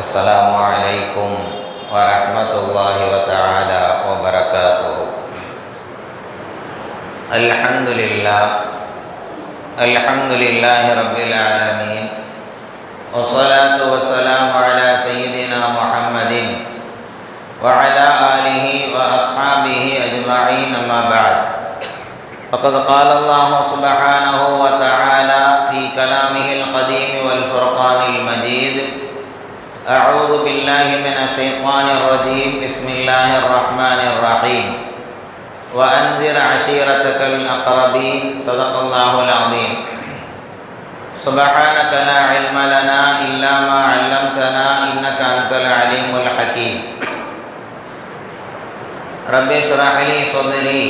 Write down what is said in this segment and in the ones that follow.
السلام عليكم ورحمة الله وتعالى وبركاته. الحمد لله الحمد لله رب العالمين والصلاة والسلام على سيدنا محمد وعلى آله وأصحابه أجمعين أما بعد. فقد قال الله سبحانه وتعالى في كلامه القديم والفرقان المجيد أعوذ بالله من الشيطان الرجيم. بسم الله الرحمن الرحيم. وأنذر عشيرتك الأقربين. صدق الله العظيم. سبحانك لا علم لنا إلا ما علمتنا إنك أنت العليم الحكيم. رب اشرح لي صدري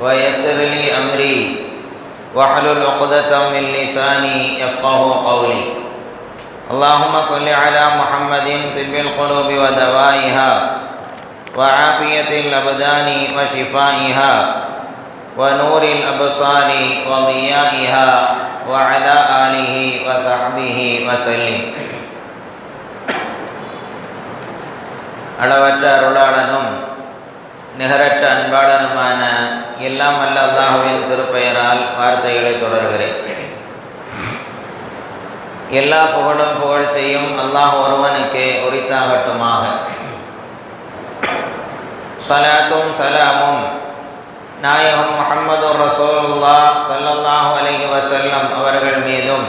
ويسر لي أمري واحلل عقدة من لساني يفقه قولي. اللهم صل على محمد طب القلوب ودوائها وعافية الأبدان وشفائها ونور الأبصار وضيائها وعلى آله وصحبه وسلم அளவற்ற அருளாளனும் நிகரற்ற அன்பாளனுமான எல்லாம் அல்ல அல்லாஹுவின் திருப்பெயரால் வார்த்தைகளை தொடர்கிறேன் எல்லா புகழும் புகழ் செய்யும் அல்லாஹ் ஒருவனுக்கே உரித்தாகட்டுமாக. சலாத்தும் சலாமும். நாயகம் முகமது ரசோல்லா சல்லாஹு அலஹி வசல்லம் அவர்கள் மீதும்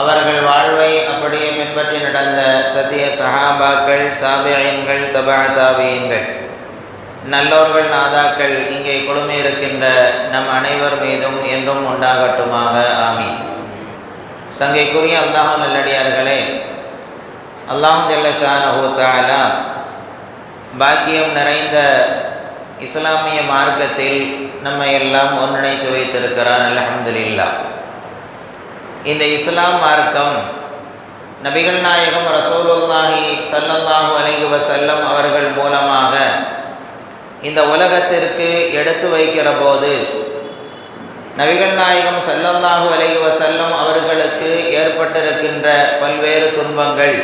அவர்கள் வாழ்வை அப்படியே பின்பற்றி நடந்த சத்திய சஹாபாக்கள் தாபியன்கள் தபா தாபியன்கள் நல்லோர்கள் நாதாக்கள் இங்கே குழுமி இருக்கின்ற நம் அனைவர் மீதும் என்றும் உண்டாகட்டுமாக. ஆமி சங்கைக்குரிய அல்லாஹ் நல்லடியார்களே அல்லாஹ் ஜல்லஷானஹூ பாக்கியம் நிறைந்த இஸ்லாமிய மார்க்கத்தில் நம்ம எல்லாம் ஒன்றிணைத்து வைத்திருக்கிறான் அலமதுல்லா இந்த இஸ்லாம் மார்க்கம் நபிகள் நாயகம் ரசூலுல்லாஹி சல்லல்லாஹு அலைஹி வசல்லம் அவர்கள் மூலமாக இந்த உலகத்திற்கு எடுத்து வைக்கிற போது நபிகள் நாயகம் சல்லல்லாஹு அலைஹி வசல்லம் அவர்களுக்கு ஏற்பட்டிருக்கின்ற பல்வேறு துன்பங்கள்.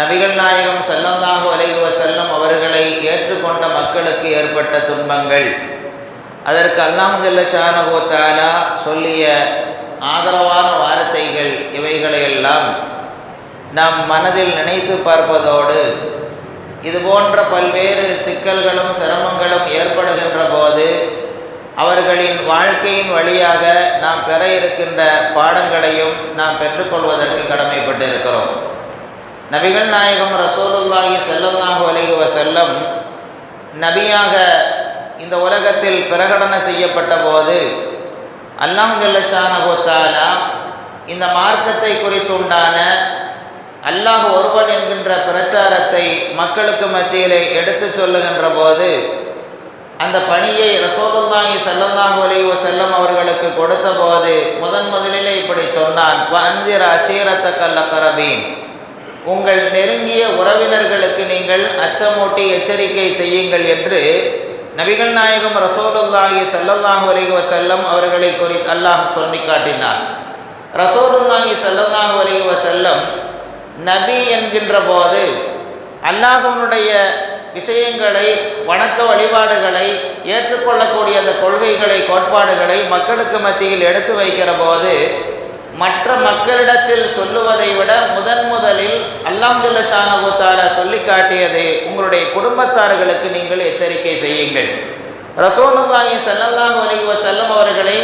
நபிகள் நாயகம் சல்லல்லாஹு அலைஹி வசல்லம் அவர்களை ஏற்றுக்கொண்ட மக்களுக்கு ஏற்பட்ட துன்பங்கள். அதற்கு அல்லாமதுல்ல ஷானகோ தாலா சொல்லிய ஆதரவான வார்த்தைகள் இவைகளையெல்லாம் நாம் மனதில் நினைத்து பார்ப்பதோடு இது போன்ற பல்வேறு சிக்கல்களும் சிரமங்களும் ஏற்படுகின்ற போது அவர்களின் வாழ்க்கையின் வழியாக நாம் பெற இருக்கின்ற பாடங்களையும் நாம் பெற்றுக்கொள்வதற்கு கடமைப்பட்டிருக்கிறோம். நபிகள் நாயகம் ரசோலுல்லாஹி செல்லல்லாஹு அலைவ செல்லம் நபியாக இந்த உலகத்தில் பிரகடன செய்யப்பட்ட போது அல்லாம் ஜல்லஷானகோத்தாலா இந்த மார்க்கத்தை குறித்துண்டான அல்லாஹ் ஒருவன் என்கின்ற பிரச்சாரத்தை மக்களுக்கு மத்தியிலே எடுத்து சொல்லுகின்ற போது அந்த பணியை ரசோதல்லாஹி சல்லல்லாஹு அலைஹி செல்லம் அவர்களுக்கு கொடுத்த போது முதன் முதலிலே இப்படி சொன்னான் வந்திர அஷீரத்த கல்லக்கரபீன் உங்கள் நெருங்கிய உறவினர்களுக்கு நீங்கள் அச்சமூட்டி எச்சரிக்கை செய்யுங்கள் என்று நபிகள் நாயகம் ரசோலுல்லாஹி சல்லல்லாஹு அலைஹி செல்லம் அவர்களை குறி அல்லாஹ் சொல்லி காட்டினார். ரசோலுல்லாஹி சல்லல்லாஹு அலைஹி செல்லம் நபி என்கின்ற போது அல்லாஹனுடைய விஷயங்களை வணக்க வழிபாடுகளை ஏற்றுக்கொள்ளக்கூடிய அந்த கொள்கைகளை கோட்பாடுகளை மக்களுக்கு மத்தியில் எடுத்து வைக்கிற போது மற்ற மக்களிடத்தில் சொல்லுவதை விட முதன் முதலில் அல்லாம்துல்ல ஷானகுத்தார சொல்லி காட்டியதை உங்களுடைய குடும்பத்தார்களுக்கு நீங்கள் எச்சரிக்கை செய்யுங்கள். ரசோலுல்லாஹி சல்லல்லாஹு அலைஹி வஸல்லம் அவர்களை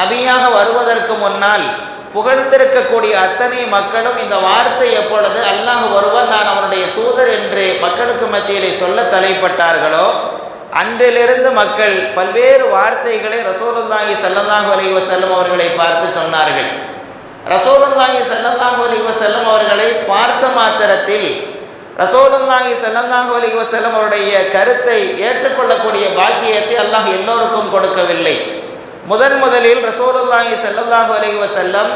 நபியாக வருவதற்கு முன்னால் புகழ்ந்திருக்கக்கூடிய அத்தனை மக்களும் இந்த வார்த்தை எப்பொழுது அல்லாஹ் வருவன் நான் அவனுடைய தூதர் என்று மக்களுக்கு மத்தியிலே சொல்ல தலைப்பட்டார்களோ அன்றிலிருந்து மக்கள் பல்வேறு வார்த்தைகளை ரசோலுல்லாஹி சல்லல்லாஹு அலைஹி வஸல்லம் அவர்களை பார்த்து சொன்னார்கள். ரசோலுல்லாஹி சல்லல்லாஹு அலைஹி வஸல்லம் அவர்களை பார்த்த மாத்திரத்தில் ரசோலுல்லாஹி சல்லல்லாஹு அலைஹி செல்லும் அவருடைய கருத்தை ஏற்றுக்கொள்ளக்கூடிய பாக்கியத்தை அல்லாஹ் எல்லோருக்கும் கொடுக்கவில்லை. முதன் முதலில் ரசோலுல்லாஹி செல்லல்லாஹு அலைஹி வசல்லம்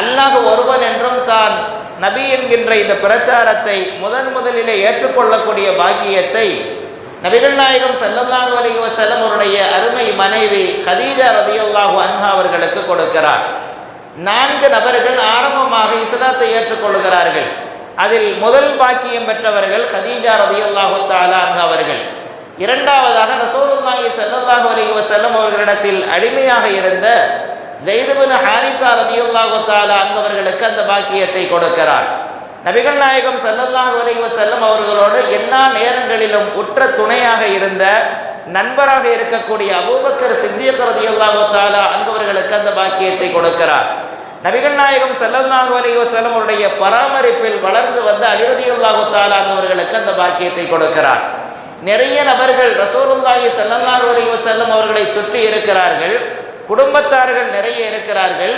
அல்லாஹ் ஒருவன் என்றும் தான் நபி என்கின்ற இந்த பிரச்சாரத்தை முதன் முதலிலே ஏற்றுக்கொள்ளக்கூடிய பாக்கியத்தை நபிகள் நாயகம் செல்லல்லாஹு அலைஹி வசல்லம் அவருடைய அருமை மனைவி கதீஜா ரதியுல்லாஹு அன்ஹா அவர்களுக்கு கொடுக்கிறார். நான்கு நபர்கள் ஆரம்பமாக இஸ்லாத்தை ஏற்றுக்கொள்கிறார்கள். அதில் முதல் பாக்கியம் பெற்றவர்கள் கதீஜா ரதியுல்லாஹு தாலாங்க அவர்கள். இரண்டாவதாக ரசூலுல்லாஹி ஸல்லல்லாஹு அலைஹி வஸல்லம் அவர்களிடத்தில் அடிமையாக இருந்த ஜெய்துபின் ஹாரிசா ரதியுல்லாஹு தாலா அங்கவர்களுக்கு அந்த பாக்கியத்தை கொடுக்கிறார். நபிகள் நாயகம் ஸல்லல்லாஹு அலைஹி வஸல்லம் அவர்களோடு எல்லா நேரங்களிலும் உற்ற துணையாக இருந்த நண்பராக இருக்கக்கூடிய அபூபக்கர் சித்தியக் ரதியுல்லாஹு தாலா அங்கவர்களுக்கு அந்த பாக்கியத்தை கொடுக்கிறார். நபிகள் நாயகம் ஸல்லல்லாஹு அலைஹி வஸல்லம் அவருடைய பராமரிப்பில் வளர்ந்து வந்த அலிரதியுல்லாஹு தாலா அங்கவர்களுக்கு அந்த பாக்கியத்தை கொடுக்கிறார். நிறைய நபர்கள் ரசூலுல்லாஹி சல்லல்லாஹு அலைஹி வஸல்லம் அவர்களை சுற்றி இருக்கிறார்கள். குடும்பத்தார்கள் நிறைய இருக்கிறார்கள்.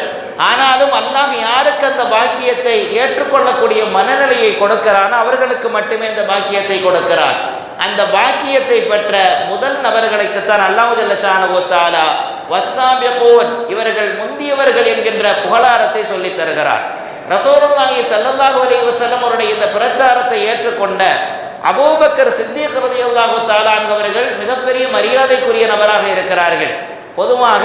ஆனாலும் அல்லாஹ் யாருக்கு அந்த பாக்கியத்தை ஏற்றுக்கொள்ளக்கூடிய மனநிலையை கொடுக்கிறானோ அவர்களுக்கு மட்டுமே இந்த பாக்கியத்தை கொடுக்கிறார் அந்த பாக்கியத்தை பெற்ற முதல் நபர்களுக்குத்தான் அல்லாஹு ஜல்லஷானு தாலா இவர்கள் முந்தியவர்கள் என்கின்ற புகழாரத்தை சொல்லித் தருகிறார். ரசோலுல்லாஹி சல்லல்லாஹு அலைஹி வஸல்லம் அவருடைய இந்த பிரச்சாரத்தை ஏற்றுக்கொண்ட அபூபக்கர் சித்திக் ரதியுல்லாஹு தஆலா அவர்கள் மிகப்பெரிய மரியாதைக்குரிய நபராக இருக்கிறார்கள். பொதுவாக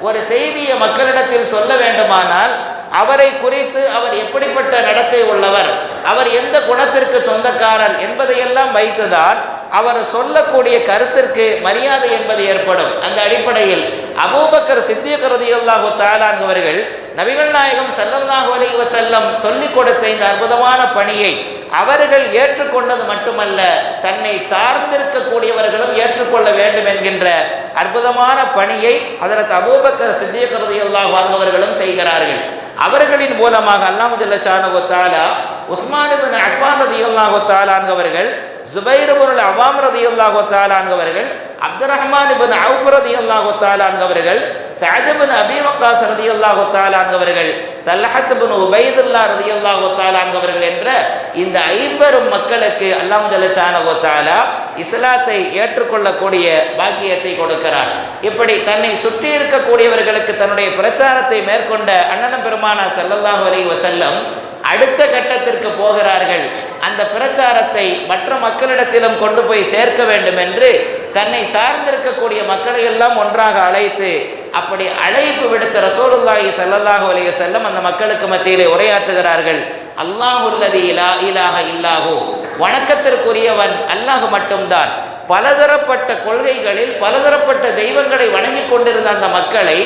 ஒரு செய்தியை மக்களிடத்தில் சொல்ல வேண்டுமானால் அவரை குறித்து அவர் எப்படிப்பட்ட நடத்தை உள்ளவர் அவர் எந்த குணத்திற்கு சொந்தக்காரர் என்பதையெல்லாம் வைத்துதான் அவர் சொல்லக்கூடிய கருத்திற்கு மரியாதை என்பது ஏற்படும். அந்த அடிப்படையில் அபூபக்கர் சித்திய ரதியுல்லாஹு தாலான் அவர்கள் நபிகள் நாயகம் சல்லல்லாஹு அலி வசல்லம் சொல்லிக் கொடுத்த இந்த அற்புதமான பணியை அவர்கள் ஏற்றுக்கொண்டது மட்டுமல்ல தன்னை சார்ந்திருக்கக்கூடியவர்களும் ஏற்றுக்கொள்ள வேண்டும் என்கின்ற அற்புதமான பணியை அதற்கு அபூபக்கர் சித்திய ரதியுல்லாஹு அவர்களும் செய்கிறார்கள். அவர்களின் மூலமாக அல்லாமுதுல்ல ஷானு தாலா உஸ்மான் இப்னு அஃபான் ரதியுல்லாஹு தாலான் அவர்கள் ஜுபைர் இப்னு அவாம் ரதி அல்லாஹோ அவர்கள் அப்து ரஹ்மான் இபின் அவுஃப் ரதி அல்லாஹோ அவர்கள் சஅத் அபி அபீ வக்காஸ் ரதியுல்லாஹு தாலான் அவர்கள் தல்ஹத் இப்னு உபைதுல்லா ரதி அல்லாஹோ அவர்கள் என்ற இந்த ஐம்பெரும் மக்களுக்கு அல்லாம் தலஷானகோ தாலா இஸ்லாத்தை ஏற்றுக்கொள்ளக்கூடிய பாக்கியத்தை கொடுக்கிறார். இப்படி தன்னை சுற்றி இருக்கக்கூடியவர்களுக்கு தன்னுடைய பிரச்சாரத்தை மேற்கொண்ட அண்ணன பெருமானா ஸல்லல்லாஹு அலைஹி வஸல்லம் அடுத்த கட்டத்திற்கு போகிறார்கள். அந்த பிரச்சாரத்தை மற்ற மக்களிடத்திலும் கொண்டு போய் சேர்க்க வேண்டும் என்று தன்னை சார்ந்திருக்கக்கூடிய மக்களை எல்லாம் ஒன்றாக அழைத்து அப்படி அழைப்பு விடுத்த ரசோலுல்லாஹி சல்லல்லாஹு அலைய செல்லம் அந்த மக்களுக்கு மத்தியிலே உரையாற்றுகிறார்கள். அல்லாஹுல்லதி இலா இலாக இல்லாஹோ. வணக்கத்திற்குரியவன் அல்லாஹ் மட்டும்தான். பலதரப்பட்ட கொள்கைகளில் பலதரப்பட்ட தெய்வங்களை வணங்கி கொண்டிருந்த அந்த மக்களை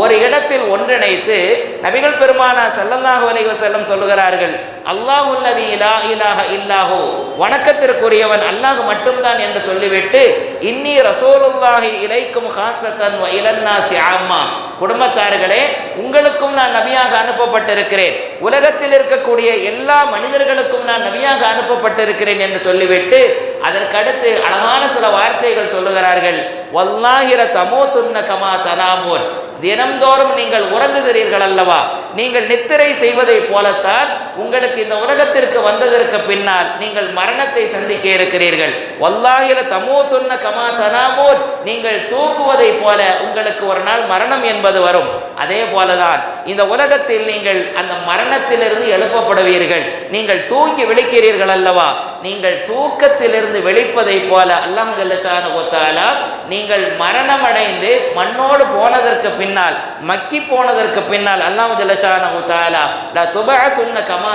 ஒரு இடத்தில் ஒன்றிணைத்து நபிகள் பெருமானா செல்லந்தாக அலைஹி செல்லம் சொல்லுகிறார்கள் அல்லாஹுல்லதி இலா இலாக இல்லாஹோ. வணக்கத்திற்குரியவன் அல்லாஹ் மட்டும்தான் என்று சொல்லிவிட்டு இன்னி ரசோலுல்லாஹி இலைக்கும் ஹாசத்தன் இலன்னாசி ஆம்மா குடும்பத்தார்களே உங்களுக்கும் நான் நபியாக அனுப்பப்பட்டிருக்கிறேன். உலகத்தில் இருக்கக்கூடிய எல்லா மனிதர்களுக்கும் நான் நபியாக அனுப்பப்பட்டிருக்கிறேன் என்று சொல்லிவிட்டு அதற்கடுத்து அழகான சில வார்த்தைகள் சொல்லுகிறார்கள் வல்லாகிர தமோ துன்ன கமா தலாமோன். தினம்தோறும் நீங்கள் உறங்குகிறீர்கள் அல்லவா? நீங்கள் நித்திரை செய்வதை போலத்தான் உங்களுக்கு இந்த உலகத்திற்கு வந்ததற்கு பின்னால் நீங்கள் மரணத்தை சந்திக்க இருக்கிறீர்கள். வல்லாஹிர தமோத்துன்ன கமா தனாமோன். நீங்கள் தூங்குவதை போல உங்களுக்கு ஒரு நாள் மரணம் என்பது வரும். அதே போலதான் இந்த உலகத்தில் நீங்கள் அந்த மரணத்திலிருந்து எழுப்பப்படுவீர்கள். நீங்கள் தூங்கி விழிக்கிறீர்கள் அல்லவா? நீங்கள் தூக்கத்திலிருந்து வெளிப்பதை போல அல்லாஹ் ஜல்லஷானு ஒத்தாலா நீங்கள் மரணமடைந்து மண்ணோடு போனதற்கு பின்னால் மக்கி போனதற்கு பின்னால் அல்லாஹ் ஜல்லஷானு ஒத்தாலா லா துபஅசுன்ன கமா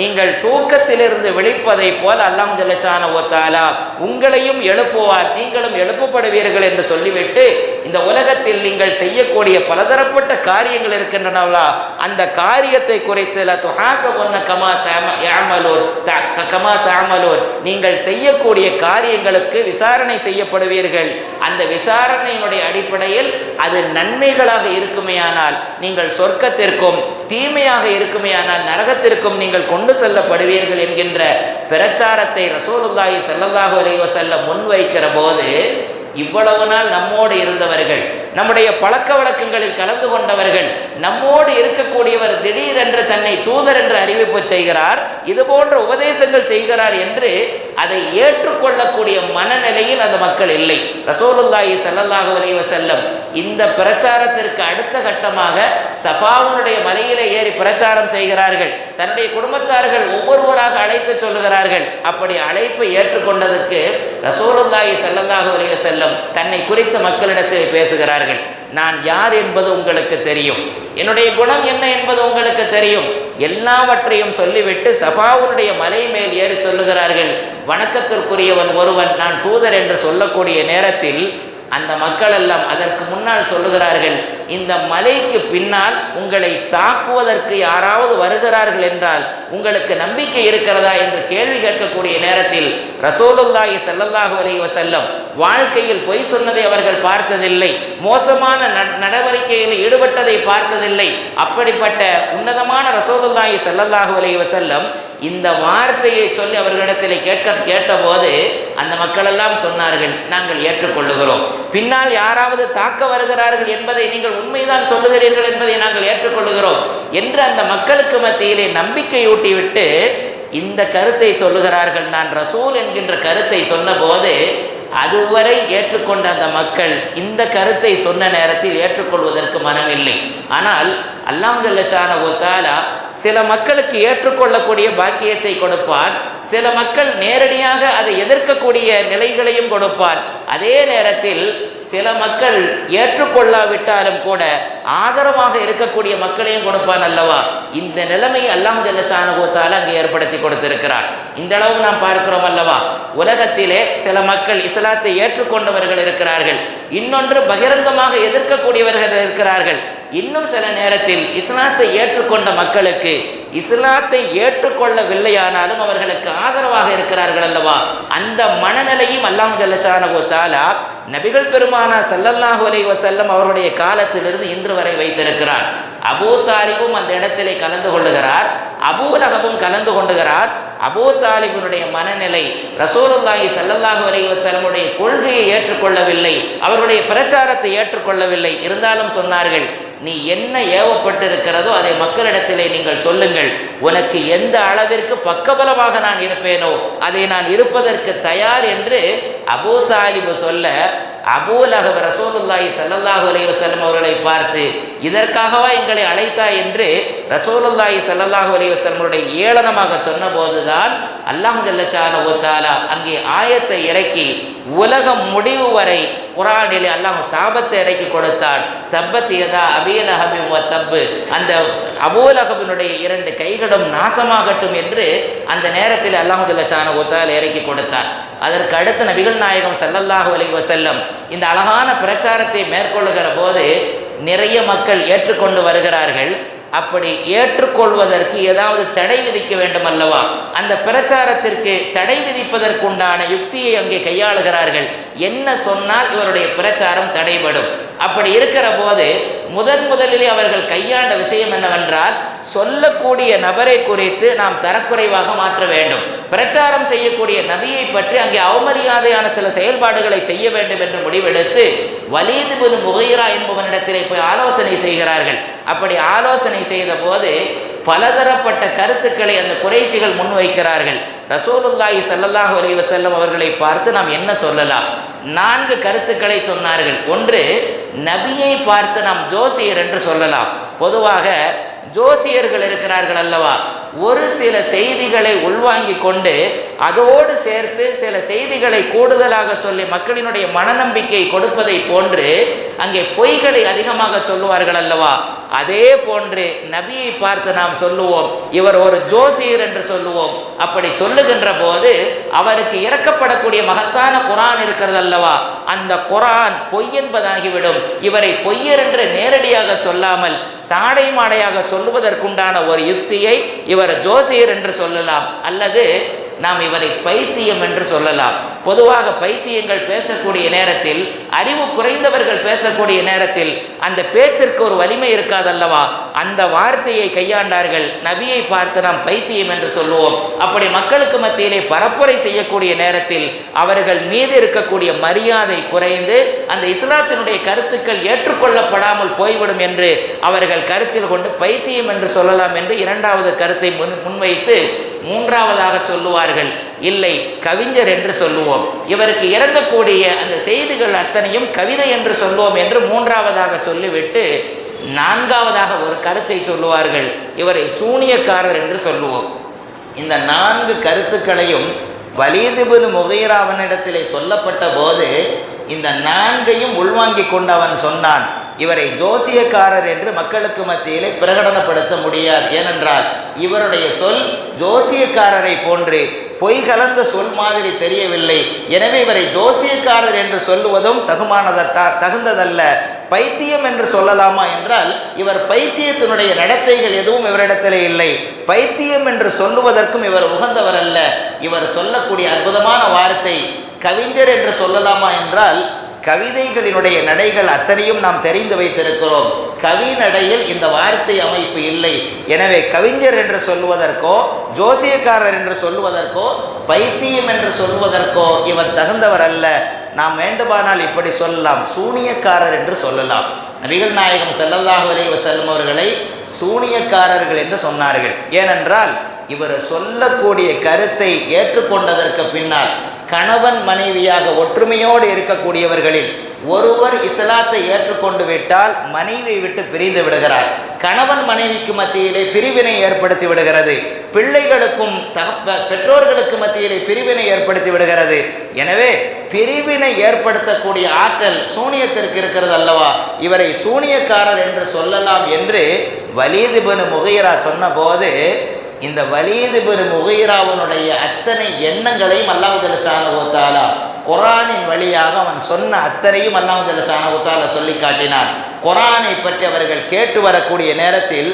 நீங்கள் தூக்கத்திலிருந்து வெளிப்பதை போல அல்லாஹ் ஜல்லஷானு ஒத்தாலா உங்களையும் எழுப்புவார். நீங்களும் எழுப்பப்படுவீர்கள் என்று சொல்லிவிட்டு இந்த உலகத்தில் நீங்கள் செய்யக்கூடிய பலதரப்பட்ட காரியங்கள் இருக்கின்றனவா அந்த காரியத்தை குறைத்து கமா தஅம த- கமா தாமலூன் நீங்கள் செய்யக்கூடிய காரியங்களுக்கு விசாரணை செய்யப்படுவீர்கள். அந்த விசாரணையினுடைய அடிப்படையில் அது நன்மைகளாக இருக்குமேயானால் நீங்கள் சொர்க்கத்திற்கும் தீமையாக இருக்குமேயானால் நரகத்திற்கும் நீங்கள் கொண்டு செல்லப்படுவீர்கள் என்கின்ற பிரச்சாரத்தை ரசூலுல்லாஹி செல்லதாக செல்ல முன்வைக்கிற போது இவ்வளவு நாள் நம்மோடு இருந்தவர்கள் நம்முடைய பழக்க வழக்கங்களில் கலந்து கொண்டவர்கள் நம்மோடு இருக்கக்கூடியவர் திடீரென்று தன்னை தூதர் என்று அறிவிப்பு செய்கிறார் இது போன்ற உபதேசங்கள் செய்கிறார் என்று அதை ஏற்றுக்கொள்ளக்கூடிய மனநிலையில் அந்த மக்கள் இல்லை. ரசோலுல்லாஹி ஸல்லல்லாஹு செல்லும் இந்த பிரச்சாரத்திற்கு அடுத்த கட்டமாக சபாவுனுடைய மலையிலே ஏறி பிரச்சாரம் செய்கிறார்கள். தன்னுடைய குடும்பத்தார்கள் ஒவ்வொருவராக அழைத்து சொல்லுகிறார்கள். அப்படி அழைப்பை ஏற்றுக்கொண்டதற்கு ரசூலுல்லாஹி செல்லந்தாக அலைஹி செல்லும் தன்னை குறித்து மக்களிடத்தில் பேசுகிறார்கள். நான் யார் என்பது உங்களுக்கு தெரியும். என்னுடைய குணம் என்ன என்பது உங்களுக்கு தெரியும். எல்லாவற்றையும் சொல்லிவிட்டு சபாவுடைய மலை மேல் ஏறி சொல்லுகிறார்கள். வணக்கத்திற்குரியவன் ஒருவன் நான் தூதர் என்று சொல்லக்கூடிய நேரத்தில் அந்த மக்கள் எல்லாம் அதற்கு முன்னால் சொல்லுகிறார்கள் இந்த மலைக்கு பின்னால் உங்களை தாக்குவதற்கு யாராவது வருகிறார்கள் என்றால் உங்களுக்கு நம்பிக்கை இருக்கிறதா என்று கேள்வி கேட்கக்கூடிய நேரத்தில் ரசோலுல்லாஹி செல்லல்லாஹு அலைஹி செல்லம் வாழ்க்கையில் பொய் சொன்னதை அவர்கள் பார்த்ததில்லை மோசமான நடவடிக்கையில் ஈடுபட்டதை பார்த்ததில்லை. அப்படிப்பட்ட உன்னதமான ரசோலுல்லாஹி செல்லல்லாஹு அலைஹி செல்லம் இந்த வார்த்தையை சொல்லி அவர்களிடத்தில் கேட்க கேட்டபோது அந்த மக்கள் எல்லாம் சொன்னார்கள் நாங்கள் ஏற்றுக்கொள்ளுகிறோம். பின்னால் யாராவது தாக்க வருகிறார்கள் என்பதை நீங்கள் உண்மைதான் சொல்லுகிறீர்கள் என்பதை நாங்கள் ஏற்றுக்கொள்ளுகிறோம் என்று அந்த மக்களுக்கு மத்தியிலே நம்பிக்கையூட்டிவிட்டு இந்த கருத்தை சொல்லுகிறார்கள். நான் ரசூல் என்கின்ற கருத்தை சொன்னபோது அதுவரை ஏற்றுக்கொண்ட அந்த மக்கள் இந்த கருத்தை சொன்ன நேரத்தில் ஏற்றுக்கொள்வதற்கு மனமில்லை. ஆனால் அல்லாம் ஜல்லஷான சில மக்களுக்கு ஏற்றுக்கொள்ளக்கூடிய பாக்கியத்தை கொடுப்பார். சில மக்கள் நேரடியாக அதை எதிர்க்கக்கூடிய நிலைகளையும் கொடுப்பார். அதே நேரத்தில் சில மக்கள் ஏற்றுக்கொள்ளாவிட்டாலும் கூட ஆதரவாக இருக்கக்கூடிய மக்களையும் கொடுப்பான் அல்லவா? இந்த நிலைமையை அல்லாம் ஜல்லஷானுகத்தால் அங்கே ஏற்படுத்தி கொடுத்திருக்கிறார். இந்த அளவு நாம் பார்க்கிறோம் அல்லவா? உலகத்திலே சில மக்கள் இஸ்லாத்தை ஏற்றுக்கொண்டவர்கள் இருக்கிறார்கள். இன்னொன்று பகிரங்கமாக எதிர்க்கக்கூடியவர்கள் இருக்கிறார்கள். இன்னும் சில நேரத்தில் இஸ்லாத்தை ஏற்றுக்கொண்ட மக்களுக்கு இஸ்லாத்தை ஏற்றுக்கொள்ளவில்லையானாலும் அவர்களுக்கு ஆதரவாக இருக்கிறார்கள் அல்லவா? அந்த மனநிலையும் அல்லாம் ஜல்லஷானு நபிகள் பெருமானா ஸல்லல்லாஹு அலைஹி வசல்லம் அவருடைய காலத்திலிருந்து இன்று வரை வைத்திருக்கிறார். அபூ தாலிபும் அந்த இடத்திலே கலந்து கொள்ளுகிறார். அபூ லகபும் கலந்து கொண்டுகிறார். அபூ தாலிபுனுடைய மனநிலை ரசூலுல்லாஹி ஸல்லல்லாஹு அலைஹி வசல்லமுடைய கொள்கையை ஏற்றுக்கொள்ளவில்லை. அவருடைய பிரச்சாரத்தை ஏற்றுக்கொள்ளவில்லை. இருந்தாலும் சொன்னார்கள் நீ என்ன ஏவப்பட்டிருக்கிறதோ அதை மக்களிடத்திலே நீங்கள் சொல்லுங்கள். உனக்கு எந்த அளவிற்கு பக்கபலமாக நான் இருப்பேனோ அதை நான் இருப்பதற்கு தயார் என்று அபூ தாலிபு சொல்ல அபூலகப் ரசோலுல்லாஹி ஸல்லல்லாஹு அலைஹி வஸல்லம் அவர்களை பார்த்து இதற்காகவா எங்களை அழைத்தாய் என்று ரசோலுல்லாஹி ஸல்லல்லாஹு அலைஹி வஸல்லமுடைய ஏளனமாக சொன்னபோதுதான் அல்லாஹ் ஜல்லஷானஹு தஆலா அங்கே ஆயத்தை இறக்கி உலகம் முடிவு வரை குரானிலே அல்லாஹ் சாபத்தை இறக்கி கொடுத்தான். தப்பத் யதா அபீலஹபி வ தப்பு. அந்த அபூலகபினுடைய இரண்டு கைகளும் நாசமாகட்டும் என்று அந்த நேரத்தில் அல்லாஹ் ஜல்லஷானஹு இறக்கி கொடுத்தான் அதற்கு அடுத்து நபிகள் நாயகம் ஸல்லல்லாஹு அலைஹி வஸல்லம் இந்த அழகான பிரச்சாரத்தை மேற்கொள்ளுகிற போது நிறைய மக்கள் ஏற்றுக்கொண்டு வருகிறார்கள். அப்படி ஏற்றுக்கொள்வதற்கு ஏதாவது தடை விதிக்க வேண்டும் அல்லவா? அந்த பிரச்சாரத்திற்கு தடை விதிப்பதற்குண்டான யுக்தியை அங்கே கையாளுகிறார்கள். என்ன சொன்னால் இவருடைய பிரச்சாரம் தடைபடும். அப்படி இருக்கிற போது முதன் முதலிலே அவர்கள் கையாண்ட விஷயம் என்னவென்றால் சொல்லக்கூடிய நபரை குறித்து நாம் தரக்குறைவாக மாற்ற வேண்டும். பிரச்சாரம் செய்யக்கூடிய நபியை பற்றி அங்கே அவமரியாதையான சில செயல்பாடுகளை செய்ய வேண்டும் என்று முடிவெடுத்து வலீது முகைரா என்பவனிடத்திலே போய் ஆலோசனை செய்கிறார்கள். அப்படி ஆலோசனை செய்த போது பலதரப்பட்ட கருத்துக்களை அந்த குறைசிகள் முன்வைக்கிறார்கள். ரசூலுல்லாஹி சல்லாஹ் அலி வசல்லம் அவர்களை பார்த்து நாம் என்ன சொல்லலாம்? நான்கு கருத்துக்களை சொன்னார்கள். ஒன்று நபியை பார்த்து நாம் ஜோசியர் என்று சொல்லலாம். பொதுவாக ஜோசியர்கள் இருக்கிறார்கள் அல்லவா? ஒரு சில செய்திகளை உள்வாங்கிக் கொண்டு அதோடு சேர்த்து சில செய்திகளை கூடுதலாக சொல்லி மக்களினுடைய மனநம்பிக்கை கொடுப்பதை போன்று அங்கே பொய்களை அதிகமாக சொல்லுவார்கள் அல்லவா? அதே போன்று நபியை பார்த்து நாம் சொல்லுவோம் இவர் ஒரு ஜோசியர் என்று சொல்லுவோம். அப்படி சொல்லுகின்ற போது அவருக்கு இறக்கப்படக்கூடிய மகத்தான குரான் இருக்கிறது அல்லவா? அந்த குரான் பொய் என்பதாகிவிடும். இவரை பொய்யர் என்று நேரடியாக சொல்லாமல் சாடை மாடையாக சொல்லுவதற்குண்டான ஒரு யுக்தியை இவர் ஜோசியர் என்று சொல்லலாம். அல்லது நாம் இவரை பைத்தியம் என்று சொல்லலாம். பொதுவாக பைத்தியங்கள் பேசக்கூடிய நேரத்தில் அறிவு குறைந்தவர்கள் பேசக்கூடிய நேரத்தில் அந்த பேச்சிற்கு ஒரு வலிமை இருக்காதல்லவா? அந்த வார்த்தையை கையாண்டார்கள் நபியை பார்த்து நாம் பைத்தியம் என்று சொல்லுவோம். அப்படி மக்களுக்கு மத்தியிலே பரப்புரை செய்யக்கூடிய நேரத்தில் அவர்கள் மீது இருக்கக்கூடிய மரியாதை குறைந்து அந்த இஸ்லாத்தினுடைய கருத்துக்கள் ஏற்றுக்கொள்ளப்படாமல் போய்விடும் என்று அவர்கள் கருத்தில் கொண்டு பைத்தியம் என்று சொல்லலாம் என்று இரண்டாவது கருத்தை முன் முன்வைத்து மூன்றாவதாக சொல்லுவார்கள் இல்லை கவிஞர் என்று சொல்லுவோம். இவருக்கு இறங்கக்கூடிய அந்த செய்திகள் அத்தனையும் கவிதை என்று சொல்லுவோம் என்று மூன்றாவதாக சொல்லிவிட்டு நான்காவதாக ஒரு கருத்தை சொல்லுவார்கள். இவரை சூனியக்காரர் என்று சொல்லுவோம். இந்த நான்கு கருத்துக்களையும் வலிதுபின் முகைராவனிடத்திலே சொல்லப்பட்ட போது இந்த நான்கையும் உள்வாங்கிக் கொண்டு அவன் சொன்னான். இவரை ஜோசியக்காரர் என்று மக்களுக்கு மத்தியிலே பிரகடனப்படுத்த முடியாது. ஏனென்றால் இவருடைய சொல் ஜோசியக்காரரை போன்று பொய் கலந்த சொல் மாதிரி தெரியவில்லை. எனவே இவரை ஜோசியக்காரர் என்று சொல்லுவதும் தகுமானதா தகுந்ததல்ல. பைத்தியம் என்று சொல்லலாமா என்றால் இவர் பைத்தியத்தினுடைய நடத்தைகள் எதுவும் இவரிடத்திலே இல்லை. பைத்தியம் என்று சொல்லுவதற்கும் இவர் உகந்தவர் அல்ல இவர் சொல்லக்கூடிய அற்புதமான வார்த்தை கவிஞர் என்று சொல்லலாமா என்றால் கவிதைகளினுடைய நடைகள் அத்தனையும் நாம் தெரிந்து வைத்திருக்கிறோம். கவி நடையில் இந்த வார்த்தை அமைப்பு இல்லை. எனவே கவிஞர் என்று சொல்லுவதற்கோ ஜோசியக்காரர் என்று சொல்லுவதற்கோ பைத்தியம் என்று சொல்லுவதற்கோ இவர் தகுந்தவர் அல்ல. நாம் வேண்டுமானால் இப்படி சொல்லலாம். சூனியக்காரர் என்று சொல்லலாம். நபிகள் நாயகம் ஸல்லல்லாஹு அலைஹி அவர்களை சூனியக்காரர்கள் என்று சொன்னார்கள். ஏனென்றால் இவர் சொல்லக்கூடிய கருத்தை ஏற்றுக்கொண்டதற்கு பின்னால் கணவன் மனைவியாக ஒற்றுமையோடு இருக்கக்கூடியவர்களில் ஒருவர் இஸ்லாத்தை ஏற்றுக்கொண்டு விட்டால் மனைவியை விட்டு பிரிந்து விடுகிறார். கணவன் மனைவிக்கு மத்தியிலே பிரிவினை ஏற்படுத்தி விடுகிறது. பிள்ளைகளுக்கும் தகப்ப பெற்றோர்களுக்கு மத்தியிலே பிரிவினை ஏற்படுத்தி விடுகிறது. எனவே பிரிவினை ஏற்படுத்தக்கூடிய ஆற்றல் சூனியத்திற்கு இருக்கிறது அல்லவா? இவரை சூனியக்காரர் என்று சொல்லலாம் என்று வலீதுபனு முகையரா சொன்னபோது இந்த வலீது பெரு முகைராவனுடைய அத்தனை எண்ணங்களையும் அல்லாஹு ஜலசானகுத்தாலா குரானின் வழியாக அவன் சொன்ன அத்தனையும் அல்லாஹு ஜலசானகுத்தாலா சொல்லி காட்டினான். குரானை பற்றி அவர்கள் கேட்டு வரக்கூடிய நேரத்தில்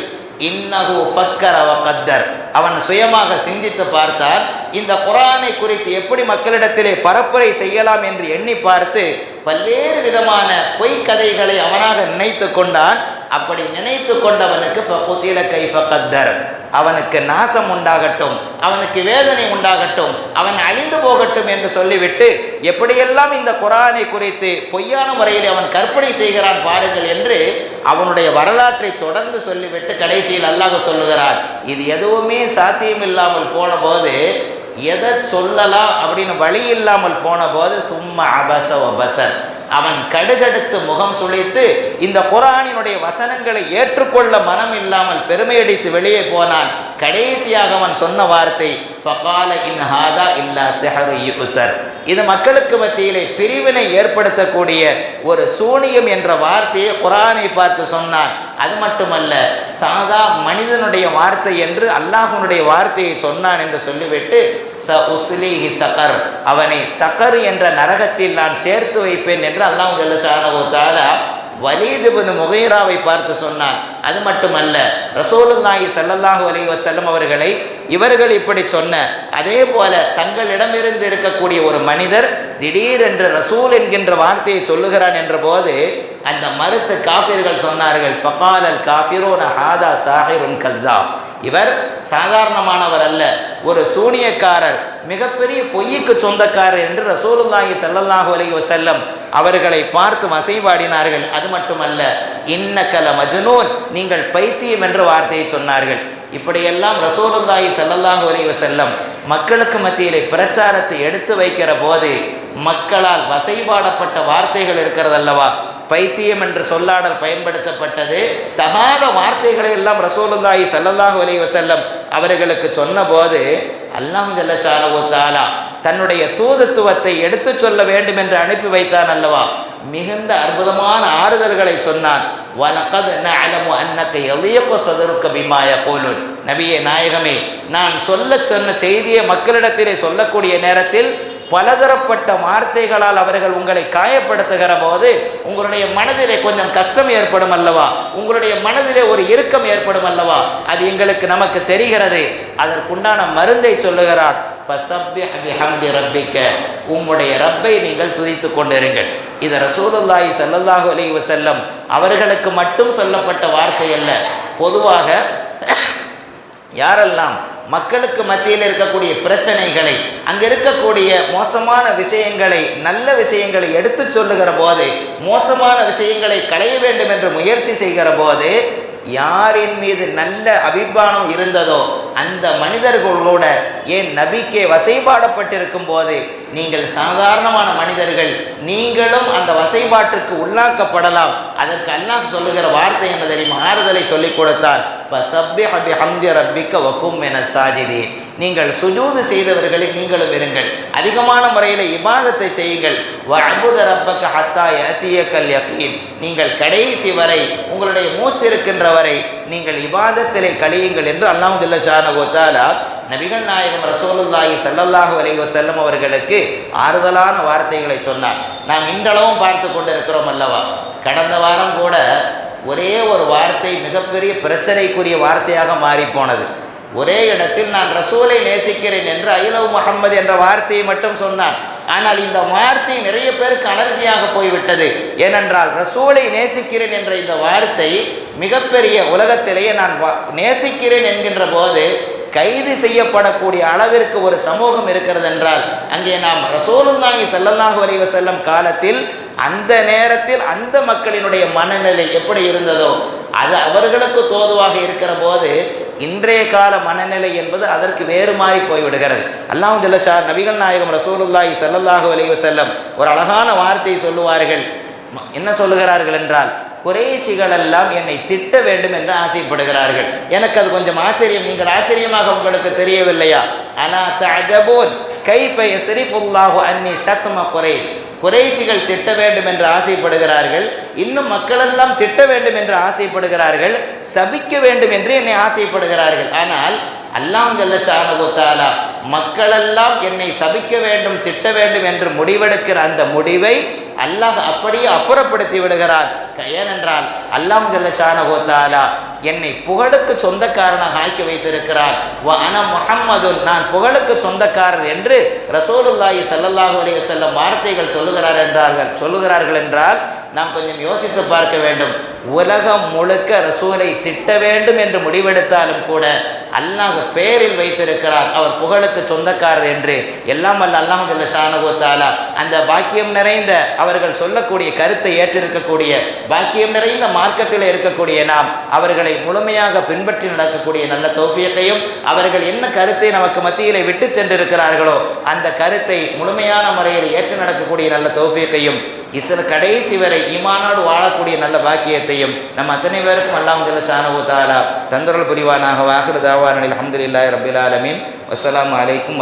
இன்னகு ஃபக்கர வ கத்தர். அவன் சுயமாக சிந்தித்து பார்த்தால் இந்த குரானை குறித்து எப்படி மக்களிடத்திலே பரப்புரை செய்யலாம் என்று எண்ணி பார்த்து பல்வேறு விதமான பொய் கதைகளை அவனாக நினைத்து கொண்டான். அப்படி நினைத்து கொண்டவனுக்கு ஃபகுதில கைஃப கத்தர். அவனுக்கு நாசம் உண்டாகட்டும் அவனுக்கு வேதனை உண்டாகட்டும் அவன் அழிந்து போகட்டும் என்று சொல்லிவிட்டு எப்படியெல்லாம் இந்த குரானை குறித்து பொய்யான முறையில் அவன் கற்பனை செய்கிறான் பாருங்கள் என்று அவனுடைய வரலாற்றை தொடர்ந்து சொல்லிவிட்டு கடைசியில் அல்லாஹ் சொல்லுகிறார். இது எதுவுமே சாத்தியமில்லாமல் போன போது எதை சொல்லலாம் அப்படின்னு வழி இல்லாமல் போன போது சும்மா அபச ஒபசர் அவன் கடுகடுத்து முகம் சுழித்து இந்த குரானினுடைய வசனங்களை ஏற்றுக்கொள்ள மனம் இல்லாமல் பெருமையடித்து வெளியே போனான். கடைசியாக அவன் சொன்ன வார்த்தை பகால இன் ஹாதா இல்லா செஹரு யுசர் இது மக்களுக்கு மத்தியிலே பிரிவினை ஏற்படுத்தக்கூடிய ஒரு சூனியம் என்ற வார்த்தையை குரானை பார்த்து சொன்னான். அது மட்டுமல்ல சாதா மனிதனுடைய வார்த்தை என்று அல்லாஹனுடைய வார்த்தையை சொன்னான் என்று சொல்லிவிட்டு ச உஸ்லிஹி சகர். அவனை சகர் என்ற நரகத்தில் நான் சேர்த்து வைப்பேன் என்று அல்லாஹ் ஜல்லஷானு வலீது முகைராவை பார்த்து சொன்னான். அது மட்டுமல்ல ரசூலுல்லாஹி ஸல்லல்லாஹு அலைஹி வசல்லம் அவர்களை இவர்கள் இப்படி சொன்ன அதே போல தங்களிடமிருந்து இருக்கக்கூடிய ஒரு மனிதர் திடீரென்று ரசூல் என்கின்ற வார்த்தையை சொல்லுகிறான் என்ற போது அந்த மறுத்து காஃபிர்கள் சொன்னார்கள் ஃபகாலல் காஃபிரூன ஹாதா சாஹிருன் கல்தா இவர் சாதாரணமானவர் அல்ல ஒரு சூனியக்காரர் மிகப்பெரிய பொய்யுக்கு சொந்தக்காரர் என்று ரசூலுல்லாஹி சல்லல்லாஹு அலைஹி வஸல்லம் அவர்களை பார்த்து வசைபாடினார்கள். அது மட்டுமல்ல இன்னக்கல மஜ்னூன் நீங்கள் பைத்தியம் என்ற வார்த்தையை சொன்னார்கள். இப்படியெல்லாம் ரசூலுல்லாஹி சல்லல்லாஹு அலைஹி வஸல்லம் மக்களுக்கு மத்தியிலே பிரச்சாரத்தை எடுத்து வைக்கிற போது மக்களால் வசைபாடப்பட்ட வார்த்தைகள் இருக்கிறதல்லவா? பைத்தியம் என்ற சொல்லாடல் பயன்படுத்தப்பட்டது. தகாத வார்த்தைகளை எல்லாம் ரசூலுல்லாஹி ஸல்லல்லாஹு அலைஹி வஸல்லம் அவர்களுக்கு சொன்னபோது அல்லாம் ஜல்லஷானஹு தாலா தன்னுடைய தூதுத்துவத்தை எடுத்துச் சொல்ல வேண்டும் என்று அனுப்பி வைத்தான் அல்லவா? மிகுந்த அற்புதமான ஆறுதல்களை சொன்னான். வலகத் நஅலமு அன்னக நபியே நாயகமே நான் சொல்ல சொன்ன செய்தியை மக்களிடத்திலே சொல்லக்கூடிய நேரத்தில் பலதரப்பட்ட வார்த்தைகளால் அவர்கள் உங்களை காயப்படுத்துகிற போது உங்களுடைய மனதிலே கொஞ்சம் கஷ்டம் ஏற்படும் அல்லவா? உங்களுடைய மனதிலே ஒரு இறுக்கம் ஏற்படும் அல்லவா? அது எங்களுக்கு நமக்கு தெரிகிறது. அதற்குண்டான மருந்தை சொல்லுகிறார். ஃபஸப்பிஹ் ரப்பிக்க. உம்முடைய ரப்பை நீங்கள் துதித்து கொண்டிருங்கள். இது ரசூலுல்லாஹி ஸல்லல்லாஹு அலைஹி வஸல்லம் அவர்களுக்கு மட்டும் சொல்லப்பட்ட வார்த்தை அல்ல. பொதுவாக யாரெல்லாம் மக்களுக்கு மத்தியில் இருக்கக்கூடிய பிரச்சனைகளை அங்கே இருக்கக்கூடிய மோசமான விஷயங்களை நல்ல விஷயங்களை எடுத்து சொல்லுகிற போது மோசமான விஷயங்களை களைய வேண்டும் என்று முயற்சி செய்கிற போது யாரின் மீது நல்ல அபிமானம் இருந்ததோ அந்த மனிதர்களோட ஏன் நபிக்கே வசைபாடப்பட்டிருக்கும் போது நீங்கள் சாதாரணமான மனிதர்கள் நீங்களும் அந்த வசைபாட்டுக்கு உள்ளாக்கப்படலாம். அதற்கு அல்லாஹ் சொல்லுகிற வார்த்தை என்ன மாறுதலை ஆறுதலை சொல்லிக் கொடுத்தார். ஃபஸப்பிஹ் பிஹம்தி ரப்பிக்க வகும் என சாஜிதி நீங்கள் சுஜூது செய்தவர்களில் நீங்களும் இருங்கள். அதிகமான முறையில் இபாதத்தை செய்யுங்கள். வஅபுத ரப்பக ஹத்தா யஅதியக்கல் யகீன் நீங்கள் கடைசி வரை உங்களுடைய மூச்சு இருக்கின்ற வரை நீங்கள் இபாதத்திலே கழியுங்கள் என்று அல்லாஹ் ஜல்ல ஷானஹு தஆலா நபிகள் நாயகம் ரசூலுல்லாஹி ஸல்லல்லாஹு அலைஹி வஸல்லம் அவர்களுக்கு ஆறுதலான வார்த்தைகளை சொன்னார். நாம் இன்றளவும் பார்த்து கொண்டிருக்கிறோம் அல்லவா? கடந்த வாரம் கூட ஒரே வார்த்தை மிகப்பெரிய பிரச்சனைக்குரிய வார்த்தையாக மாறி போனது ஒரே இடத்தில் நான் ரசூலை நேசிக்கிறேன் என்று ஐலவ் முகம்மது என்ற வார்த்தையை மட்டும் சொன்னான். ஆனால் இந்த வார்த்தை நிறைய பேருக்கு அனர்ஜியாக போய்விட்டது. ஏனென்றால் ரசூலை நேசிக்கிறேன் என்ற இந்த வார்த்தை மிகப்பெரிய உலகத்திலேயே நான் வா- நேசிக்கிறேன் என்கின்ற போது கைது செய்யப்படக்கூடிய அளவிற்கு ஒரு சமூகம் இருக்கிறது என்றால் அங்கே நாம் ரசோலுல்லாஹி செல்லல்லாஹு அலைஹி செல்லும் காலத்தில் அந்த நேரத்தில் அந்த மக்களினுடைய மனநிலை எப்படி இருந்ததோ அது அவர்களுக்கு தோதுவாக இருக்கிற போது இன்றைய கால மனநிலை என்பது அதற்கு வேறு மாறி போய்விடுகிறது. அல்லாஹ் ஜல்லஷா நபிகள் நாயகம் ரசூலுல்லாஹி சல்லல்லாஹு அலைய செல்லம் ஒரு அழகான வார்த்தை சொல்லுவார்கள். என்ன சொல்லுகிறார்கள் என்றால் குறைசிகள் எல்லாம் என்னை திட்ட வேண்டும் என்று ஆசைப்படுகிறார்கள். எனக்கு அது கொஞ்சம் ஆச்சரியம் நீங்கள் ஆச்சரியமாக உங்களுக்கு தெரியவில்லையா? அனா தஅஜபூன் கைஃபை யஸ்ரிஃபுல்லாஹு அன்னி ஷத்ம குறைஷ். குறைஷிகள் திட்ட வேண்டும் என்று ஆசைப்படுகிறார்கள். இன்னும் மக்களெல்லாம் திட்ட வேண்டும் என்று ஆசைப்படுகிறார்கள். சபிக்க வேண்டும் என்று என்னை ஆசைப்படுகிறார்கள். ஆனால் அல்லாம் ஜல்ல மக்களெல்லாம் என்னை சபிக்க வேண்டும் திட்ட வேண்டும் என்று முடிவெடுக்கிற அந்த முடிவை அல்லாஹ் அப்படியே அப்புறப்படுத்தி விடுகிறார். ஏனென்றால் அல்லாம் ஜல்ல என்னை புகழுக்கு சொந்தக்காரனாக ஆக்கி வைத்திருக்கிறார். வ அன நான் புகழுக்கு சொந்தக்காரர் என்று ரசோலுல்லாஹி ஸல்லல்லாஹு செல்ல வார்த்தைகள் சொல்லுகிறார் என்றார்கள். சொல்லுகிறார்கள் என்றால் நாம் கொஞ்சம் யோசித்து பார்க்க வேண்டும். உலகம் முழுக்க ரசூலை திட்ட வேண்டும் என்று முடிவெடுத்தாலும் கூட அல்லாஹ் பெயரில் வைத்திருக்கிறார். அவர் புகழுக்கு சொந்தக்காரர் என்று எல்லாம் அல்ல அல்லாஹ் ஜல்ல அந்த பாக்கியம் நிறைந்த அவர்கள் சொல்லக்கூடிய கருத்தை ஏற்றிருக்கக்கூடிய பாக்கியம் நிறைந்த மார்க்கத்தில் இருக்கக்கூடிய நாம் அவர்களை முழுமையாக பின்பற்றி நடக்கக்கூடிய நல்ல தோப்பியத்தையும் அவர்கள் என்ன கருத்தை நமக்கு மத்தியிலே விட்டு சென்றிருக்கிறார்களோ அந்த கருத்தை முழுமையான முறையில் ஏற்று நடக்கக்கூடிய நல்ல தோப்பியத்தையும் இஸ்ர கடைசி வரை ஈமானோடு வாழக்கூடிய நல்ல பாக்கியத்தையும் நம்ம அத்தனை பேருக்கும் அல்லாஹ் ஜல்ல தாலா தந்தருள் புரிவானாக. வாஹிரு தாவானில் அல்ஹம்துலில்லாஹி ரப்பில் ஆலமீன். அலைக்கும்